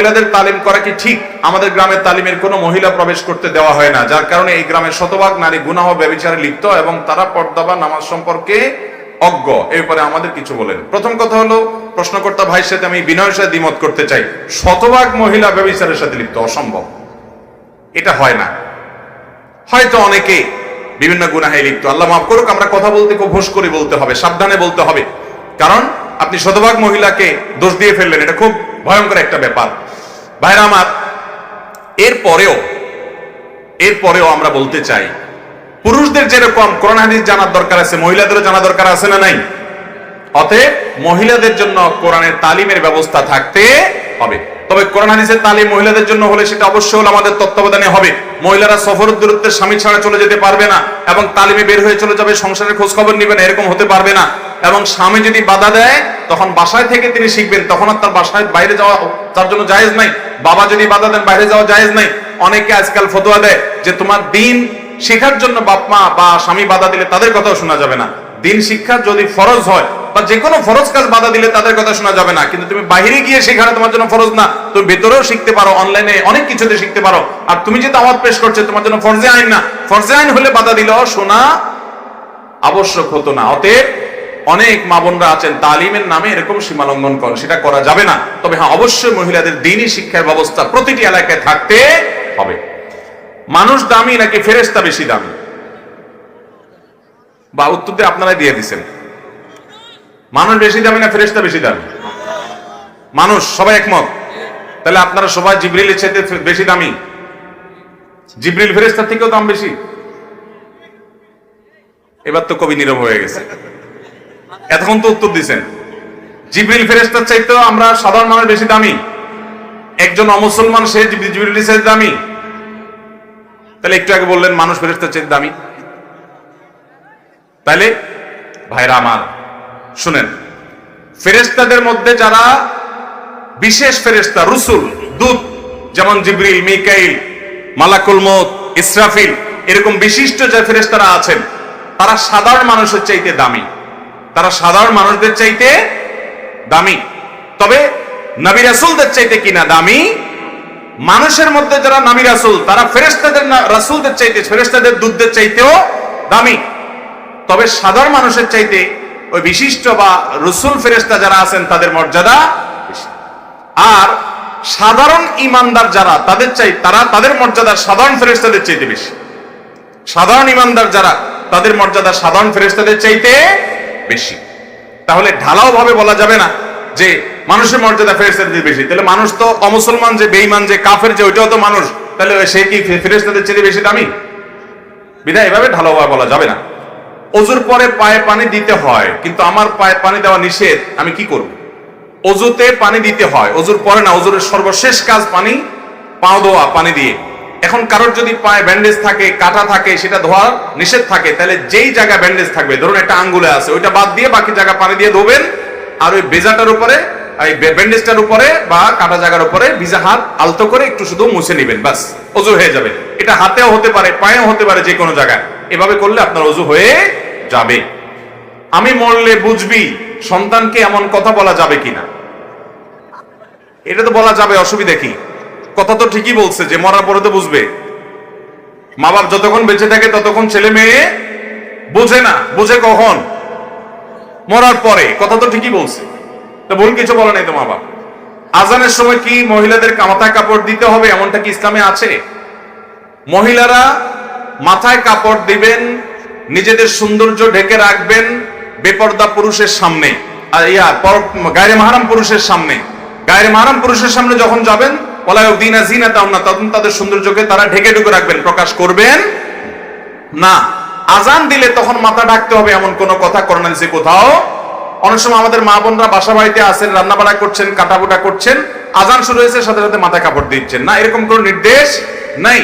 মহিলাদের তালিম করা কি ঠিক? আমাদের গ্রামের তালিমের কোনো মহিলা প্রবেশ করতে দেওয়া হয় না। যার কারণে এই গ্রামের শতভাগ নারী গুনাহ ব্যবচারে লিপ্ত এবং তারা পর্দা বা নামাজ সম্পর্কে অজ্ঞ। এই ব্যাপারে আমাদের কিছু বলেন। প্রথম কথা হলো, প্রশ্নকর্তা ভাইয়ের সাথে আমি বিনয়ের সাথে দ্বিমত করতে চাই। শতভাগ মহিলা ব্যবচারের সাথে লিপ্ত, অসম্ভব। এটা হয় না। হয়তো অনেকে বিভিন্ন গুনাহে লিপ্ত। আল্লাহ মাফ করুক, আমরা কথা বলতে খুব হুঁশ করে বলতে হবে, সাবধানে বলতে হবে। কারণ আপনি শতভাগ মহিলাকে দোষ দিয়ে ফেললেন, এটা খুব ভয়ঙ্কর একটা ব্যাপার। ভাইরা আমার এরপরেও এরপরেও আমরা বলতে চাই, পুরুষদের যেরকম কোরআন জানার দরকার আছে, মহিলাদেরও জানা দরকার আছে না নাই? অতএব মহিলাদের জন্য কোরআনের তালিমের ব্যবস্থা থাকতে হবে। তবে কোরআন হাদিসের তালিম মহিলাদের জন্য হলে সেটা অবশ্যই হলো আমাদের তত্ত্বাবধানে হবে। মহিলারা সফর দূরত্বের স্বামী ছাড়া চলে যেতে পারবে না এবং তালিমে বের হয়ে চলে যাবে, সংসারের খোঁজ খবর নিবে না, এরকম হতে পারবে না। এবং স্বামী যদি বাধা দেয়, তখন বাসায় থেকে তিনি শিখবেন, তখন আর তার বাসায় বাইরে যাওয়া তার জন্য জায়েজ নাই। বাবা যদি বাধা দেন, বাইরে যাওয়া জায়েজ নাই। অনেকে আজকাল ফতোয়া দেয় যে, তোমার দিন শেখার জন্য বাপ মা বা স্বামী বাধা দিলে তাদের কথাও শোনা যাবে না। দিন শিক্ষা যদি ফরজ হয়, বা যে কোনো ফরজ কাজ বাধা দিলে তাদের কথা শোনা যাবে না। কিন্তু তুমি বাইরে গিয়ে শেখানো তোমার জন্য ফরজ না তুমি ভেতরেও শিখতে পারো অনলাইনে অনেক কিছুতে শিখতে পারো। আর তুমি যে দাওয়াত পেশ করছ, তোমার জন্য ফরজে আইন না। ফরজে আইন হলে বাধা দিলেও শোনা আবশ্যক হতো না। অতএব অনেক মা বোনরা আছেন, তালিমের নামে এরকম সীমা লঙ্ঘন করেন সেটা করা যাবে না। তবে হ্যাঁ অবশ্যই মহিলাদের দিনই শিক্ষার ব্যবস্থা প্রতিটি এলাকায় থাকতে হবে। মানুষ দামি নাকি ফেরেস্তা বেশি দামি? বা উত্তর দিয়ে আপনারাই দিয়ে দিচ্ছেন মানুষ বেশি দামি না ফেরেস্তা বেশি দামি? মানুষ, সবাই একমত? তাহলে আপনারা সবাই জিব্রিলের চাইতে বেশি দামি? জিব্রিল ফেরেস্তার থেকেও দাম বেশি? এবার তো কবি নীরব হয়ে গেছে। এতক্ষণ তো উত্তর দিচ্ছেন জিব্রিল ফেরেস্তার চাইতেও আমরা সাধারণ মানুষ বেশি দামি। একজন অমুসলমান, সে জিব্রিলের চাইতে দামি। তাহলে একটু আগে বললেন, মানুষ ফেরেস্তার চাইতে দামি। তাহলে, ভাইরা আমার, শুনেন ফেরেস্তাদের মধ্যে যারা বিশেষ ফেরেস্তা রুসুল, দূত, যেমন জিব্রিল, মিকাইল, মালাকুল মত ইসরাফিল, এরকম বিশিষ্ট যে ফেরেস্তারা আছেন, তারা সাধারণ মানুষের চাইতে দামি। তারা সাধারণ মানুষদের চাইতে দামি। তবে নবী রাসুলদের চাইতে কিনা দামি? মানুষের মধ্যে যারা নামি রাসুল, তারা ফেরেস্তাদের রাসুলদের চাইতে ফেরেস্তাদের দুধদের চাইতেও দামি। তবে সাধারণ মানুষের চাইতে ওই বিশিষ্ট বা রসুল ফেরেস্তা যারা আছেন, তাদের মর্যাদা আর সাধারণ ইমানদার যারা, তাদের চাই, তারা তাদের মর্যাদা সাধারণ ফেরেস্তাদের চাইতে বেশি। সাধারণ ইমানদার যারা, তাদের মর্যাদা সাধারণ ফেরেস্তাদের চাইতে বেশি। তাহলে ঢালাও ভাবে বলা যাবে না যে মানুষের মর্যাদা ফেরেস্তাদের বেশি। তাহলে মানুষ তো অমুসলমান যে বেঈমান, যে কাফের, যে ওইটাও তো মানুষ। তাহলে সে কি ফেরেস্তাদের চাইতে বেশি দামি? বিধায় এভাবে ঢালাও ভাবে বলা যাবে না। অজুর পরে পায়ে পানি দিতে হয়, কিন্তু আমার পায়ে পানি দেওয়া নিষেধ, আমি কি করব? অজুতে পানি দিতে হয়, অজুর পরে না, অজুরের সর্বশেষ কাজ পানি পাও ধোয়া, পানি দিয়ে। এখন কারোর যদি পায়ে ব্যান্ডেজ থাকে, কাটা থাকে, সেটা ধোয়ার নিষেধ থাকে, তাহলে যেই জায়গায় ব্যান্ডেজ থাকবে, ধরুন একটা আঙ্গুলে আছে, ওইটা বাদ দিয়ে বাকি জায়গা পানি দিয়ে ধোবেন, আর ওই বেজাটার উপরে, এই ব্যান্ডেজটার উপরে বা কাটা জায়গার উপরে ভিজা হাত আলতো করে একটু শুধু মুছে নেবেন বাস অজু হয়ে যাবে। এটা হাতেও হতে পারে, পায়েও হতে পারে যে কোনো জায়গায়। এভাবে করলে আপনার অজু হয়ে যাবে। আমি মরলে বুঝবি সন্তানকে এমন কথা বলা যাবে কিনা। এটা তো বলা যাবে অসুবিধা কি? কথা তো ঠিকই বলছে যে মরার পরে তো বুঝবে। মা বাপ যতক্ষণ বেঁচে থাকে ততক্ষণ ছেলে মেয়ে বোঝে না, বোঝে কখন? মরার পরে, কথা তো ঠিকই বলছে। তো ভুল কিছু বলে নাই তো মা বাপ আজানের সময় কি মহিলাদের মাথায় কাপড় দিতে হবে এমনটা কি ইসলামে আছে? মহিলারা মাথায় কাপড় দিবেন নিজেদের সৌন্দর্য ঢেকে রাখবেন বেপর্দা পুরুষের সামনে। আর ইয়া গায়ের মাহারাম পুরুষের সামনে। গায়ের মাহারাম পুরুষের সামনে যখন যাবেন ওলায়দিনা জিনা তাও না, তখন তাদের সৌন্দর্যকে তারা ঢেকে ঢুকে রাখবেন, প্রকাশ করবেন। না, আজান দিলে তখন মাথা ঢাকতে হবে এমন কোন কথা করোনা দিছে কোথাও। অনেক সময় আমাদের মা বোনরা বাসা বাড়িতে আছেন রান্না বাড়া করছেন, কাটাকুটা করছেন, আজান শুরু হয়েছে, সাথে সাথে মাথা কাপড় দিচ্ছেন। না, এরকম কোন নির্দেশ নাই।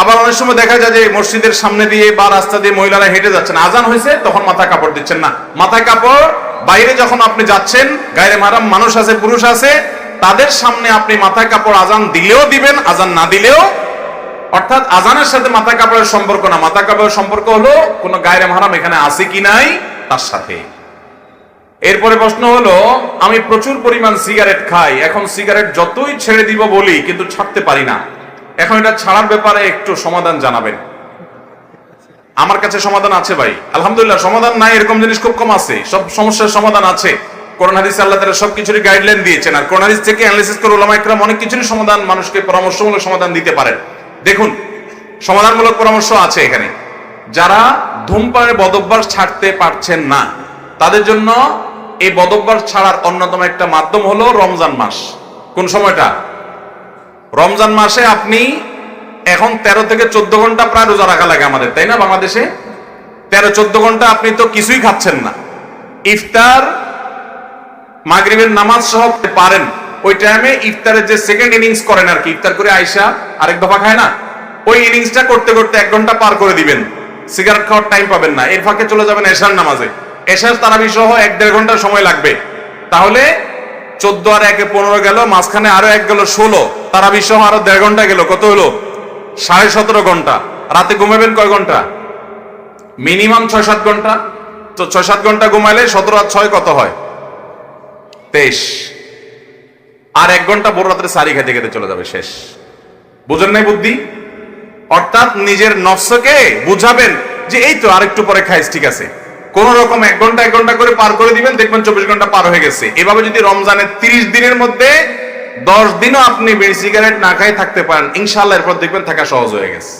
আবার অনেক সময় দেখা যায় যে মসজিদের সামনে দিয়ে বা রাস্তা দিয়ে মহিলারা হেঁটে যাচ্ছেন। আজান হয়েছে, তখন মাথা কাপড় দিচ্ছেন না। মাথায় কাপড়, বাইরে যখন আপনি যাচ্ছেন, গায়ের মারাম মানুষ আছে, পুরুষ আছে, তাদের সামনে আপনি মাথায় কাপড় আজান দিলেও দিবেন, আজান না দিলেও। অর্থাৎ আজানের সাথে মাথা কাপড়ের সম্পর্ক না। মাথা কাপড়ের সম্পর্ক হলো, কোন গায়ের মারাম এখানে আছে কি নাই? তার সাথে। এরপরে প্রশ্ন হলো, আমি প্রচুর পরিমাণ সিগারেট খাই, এখন সিগারেট যতই ছেড়ে দিব বলি, কিন্তু ছাড়তে পারি না। এখন এটা ছাড়ার ব্যাপারে একটু সমাধান জানাবেন। আমার কাছে সমাধান আছে ভাই। আলহামদুলিল্লাহ, সমাধান নাই, এরকম জিনিস খুব কম আছে। সব সমস্যার সমাধান আছে। কোরআন হাদিস আল্লাহ তাআলা সব কিছুরই গাইডলাইন দিয়েছেন। আর হাদিস থেকে অ্যানালিসিস করে ওলামা ইকরাম অনেক কিছুরই সমাধান মানুষকে পরামর্শমূলক সমাধান দিতে পারেন। দেখুন, সমাধানমূলক পরামর্শ আছে এখানে। যারা ধূমপানের বদভ্যাস ছাড়তে পারছেন না, তাদের জন্য এই বদভ্যাস ছাড়ার অন্যতম একটা মাধ্যম হলো রমজান মাস। কোন সময়টা? রমজান মাসে আপনি এখন তেরো থেকে চোদ্দ ঘণ্টা প্রায় রোজা রাখা লাগে আমাদের, তাই না বাংলাদেশে? তেরো, চোদ্দ ঘণ্টা আপনি তো কিছুই খাচ্ছেন না। ইফতার, মাগরিবের নামাজ সহ পারেন। ওই টাইমে ইফতারের যে সেকেন্ড ইনিংস করেন আর কি, ইফতার করে আইসা আরেক দফা খায় না? ওই ইনিংসটা করতে করতে এক ঘণ্টা পার করে দিবেন। সিগারেট খাওয়ার টাইম পাবেন না। এর ফাঁকে চলে যাবেন এশার নামাজে। এশার তারাবি সহ এক দেড় ঘণ্টা সময় লাগবে। তাহলে চোদ্দ আর একে পনেরো গেল, মাঝখানে আরও এক গেল, ষোলো। তারা বিশ্ব আরও দেড় ঘণ্টা গেল, কত হলো? সাড়ে সতেরো ঘণ্টা। রাতে ঘুমাবেন কয় ঘণ্টা? মিনিমাম ছয় সাত ঘণ্টা। তো ছয় সাত ঘণ্টা ঘুমাইলে সতেরো আর ছয় কত হয়? তেইশ। আর এক ঘণ্টা বড় রাত্রে সারি খেতে খেতে চলে যাবে, শেষ। বুঝেন নাই বুদ্ধি? অর্থাৎ নিজের নফসকে বুঝাবেন যে এই তো আরেকটু পরে খাইস, ঠিক আছে। কোন রকম এক ঘণ্টা এক ঘণ্টা করে পার করে দিবেন, দেখবেন চব্বিশ ঘণ্টা পার হয়ে গেছে। এভাবে যদি রমজানের তিরিশ দিনের মধ্যে দশ দিনও আপনি বিড়ি, সিগারেট না খাই থাকতে পারেন ইনশাল্লাহ এরপর দেখবেন থাকা সহজ হয়ে গেছে।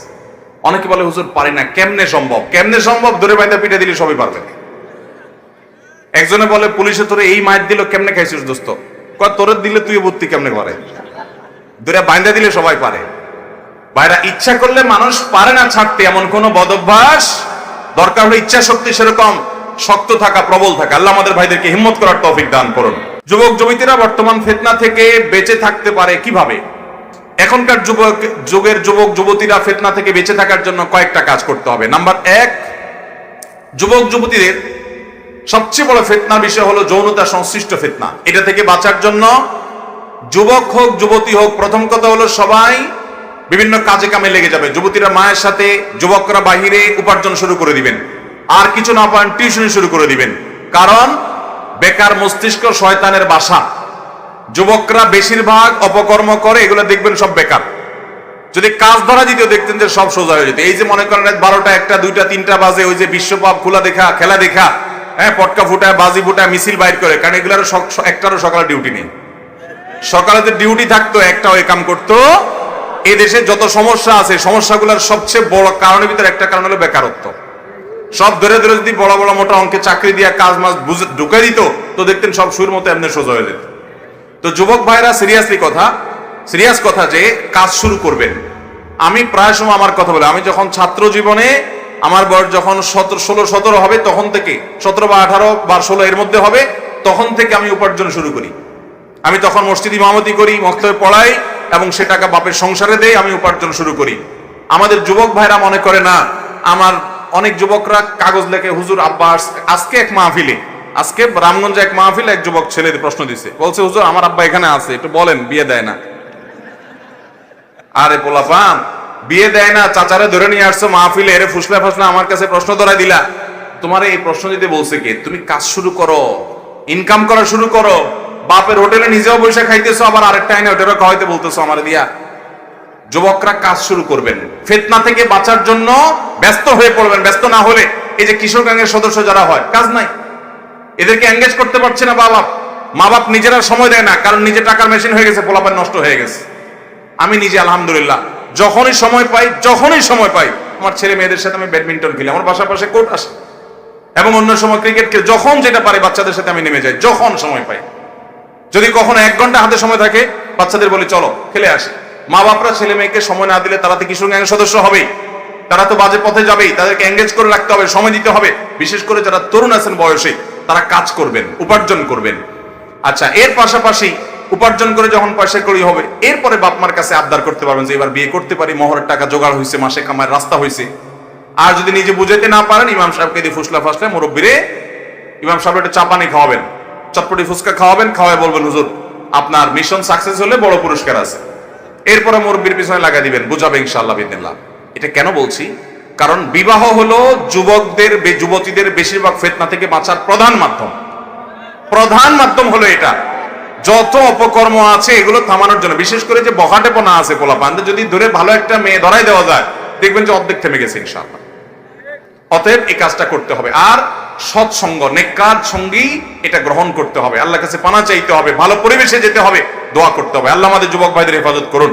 অনেকে বলে, হুজুর, পারি না, কেমনে সম্ভব? কেমনে সম্ভব? ধরে বাইন্দা পিঠে দিলে সবই পারবেন একজনে বলে, পুলিশে তোরে এই মায়ের দিল, কেমনে খাইছিস দোস্ত? কয়, তোরে দিলে তুই বুদ্ধি কেমনে করে? ধরে বাইন্দা দিলে সবাই পারে। ভাইরা, ইচ্ছা করলে মানুষ পারে না ছাড়তে, এমন কোন বদভ্যাস দরকার হলে ইচ্ছা শক্তি সেরকম, শক্ত থাকা, প্রবল থাকা। আল্লাহ আমাদের ভাইদেরকে হিম্মত করার তৌফিক দান করুন। যুবক, যুবতীরা বর্তমান ফেতনা থেকে বেঁচে থাকতে পারে কীভাবে? এখনকার যুবক, যুগের যুবক, যুবতীরা ফেতনা থেকে বেঁচে থাকার জন্য কয়েকটা কাজ করতে হবে। নাম্বার এক, যুবক, যুবতীদের সবচেয়ে বড় ফেতনার বিষয় হলো যৌনতা সংশ্লিষ্ট ফেতনা। এটা থেকে বাঁচার জন্য যুবক হোক, যুবতী হোক, প্রথম কথা হলো সবাই বিভিন্ন কাজে কামে লেগে যাবে। যুবতীরা মায়ের সাথে, যুবকরা বাহিরে উপার্জন শুরু করে দিবেন। আর কিছু না পান, টিউশনি শুরু করে দিবেন। কারণ, বেকার মস্তিষ্ক শয়তানের বাসা। যুবকরা বেশিরভাগ অপকর্ম করে, এগুলো দেখবেন সব বেকার। যদি কাজ ধরা দিত, দেখতেন যে সব সোজা হয়ে যেত। এই যে মনে করেন বারোটা, একটা, দুইটা, তিনটা বাজে, ওই যে বিশ্বকাপ খোলা দেখা, খেলা দেখা হ্যাঁ পটকা ফুটায়, বাজি ফুটায়, মিছিল বাইর করে, কারণ এগুলোর একটারও সকালে ডিউটি নেই। সকালে যে ডিউটি থাকতো একটা ওই কাম করতো এই দেশে যত সমস্যা আছে, সমস্যাগুলোর সবচেয়ে বড় কারণের ভিতরে একটা কারণ হলো বেকারত্ব। সব ধরে ধরে যদি বড় বড় মোটা অঙ্কে চাকরি দিয়া কাজ মাস বুঝে ঢুকে দিত, তো দেখতেন সব সুর মতো এমনি সোজা হয়ে যেত। তো যুবক ভাইরা সিরিয়াসলি কথা সিরিয়াস কথা যে কাজ শুরু করবেন। আমি প্রায় সময় আমার কথা বলি, আমি যখন ছাত্র জীবনে আমার বয়স যখন সতেরো, ষোলো, সতেরো হবে, তখন থেকে সতেরো বা আঠারো বা ষোলো এর মধ্যে হবে, তখন থেকে আমি উপার্জন শুরু করি। আমি তখন মসজিদ ইমামতি করি, মক্তবে পড়াই এবং সে টাকা বাপের সংসারে দেই, আমি উপার্জন শুরু করি। আমাদের যুবক ভাইরা মনে করে না, আমার অনেক যুবকরা কাগজ লেখে, হুজুর আব্বা আজকে এক মাহফিলে, আজকে রামগঞ্জে এক মাহফিলে এক যুবক ছেলে প্রশ্ন দিছে। বলছে, হুজুর, আমার আব্বা এখানে আছে, একটু বলেন, বিয়ে দেয় না। আরে পোলাপান বিয়ে দেয় না, চাচারে ধরে নিয়ে আসছো মাহফিলে, এরে ফুসলা ফাসলা আমার কাছে প্রশ্ন ধরাই দিলা। তোমার এই প্রশ্ন দিতে বলছে কে? তুমি কাজ শুরু করো ইনকাম করা শুরু করো। বাপের হোটেলে নিজেও বসে খাইতেছো, আবার আরেকটা আইনে হোটেলে খাওয়াইতে বলতেছো আমার দিয়া। যুবকরা কাজ শুরু করবেন। ফেতনা থেকে বাঁচার জন্য ব্যস্ত হয়ে পড়বেন, ব্যস্ত না হলে এই যে কিশোর গ্যাংয়ের সদস্য যারা হয়, কাজ নাই। এদেরকে এঙ্গেজ করতে পারছে না বাবা মা বাপ নিজেরা সময় দেয় না, কারণ নিজে টাকার মেশিন হয়ে গেছে, পোলাপান নষ্ট হয়ে গেছে। আমি নিজে, আলহামদুলিল্লাহ, যখনই সময় পাই, যখনই সময় পাই, আমার ছেলে মেয়েদের সাথে আমি ব্যাডমিন্টন খেলি, আমার বাসা পাশে কোর্ট আসে। এবং অন্য সময় ক্রিকেট খেলি, যখন যেটা পারি বাচ্চাদের সাথে আমি নেমে যাই, যখন সময় পাই। যদি কখনো এক ঘণ্টা হাতে সময় থাকে, বাচ্চাদের বলি, চলো, খেলে আসে। মা বাপরা ছেলে মেয়েকে সময় না দিলে তারা তো কিশোর গ্যাংয়ের সদস্য হবেই তারা তো বাজে পথে যাবেই, তাদেরকে এঙ্গেজ করে রাখতে হবে, সময় দিতে হবে। বিশেষ করে যারা তরুণ আছেন বয়সে, তারা কাজ করবেন, উপার্জন করবেন। আচ্ছা এর পাশাপাশি উপার্জন করে যখন পয়সা করি হবে, এরপরে বাপ মার কাছে আবদার করতে পারবেন যে, এবার বিয়ে করতে পারি, মহরের টাকা জোগাড় হয়েছে মাসে কামার রাস্তা হয়েছে আর যদি নিজে বুঝাইতে না পারেন, ইমাম সাহেবকে দিয়ে ফুসলা ফাসলে মুরব্বীরে, ইমাম সাহেব একটা চাপানি খাওয়াবেন। চটপটি ফুচকা খাওয়াবেন খাওয়াই বলবেন, হুজুর, আপনার মিশন সাকসেস হলে বড় পুরস্কার আছে। এরপরে মুরব্বীর পিছনে লাগাই দিবেন, বুঝাবে ইনশাআল্লাহ বিদিল্লাহ এটা কেন বলছি? কারণ বিবাহ হলো যুবকদের যুবতীদের বেশিরভাগ ফেতনা থেকে বাঁচার প্রধান মাধ্যম। প্রধান মাধ্যম হলো এটা। যত অপকর্ম আছে, এগুলো থামানোর জন্য, বিশেষ করে যে বখাটেপনা আছে পোলাপানদের, যদি ধরে ভালো একটা মেয়ে ধরাই দেওয়া যায়, দেখবেন যে অর্ধেক থেমে গেছে ইনশাআল্লাহ। অতএব এই কাজটা করতে হবে। আর সৎসঙ্গ নেককার সঙ্গেই এটা গ্রহণ করতে হবে। আল্লাহ কাছে পানা চাইতে হবে, ভালো পরিবেশে যেতে হবে, দোয়া করতে হবে। আল্লাহ আমাদের যুবক ভাইদের হেফাজত করুন।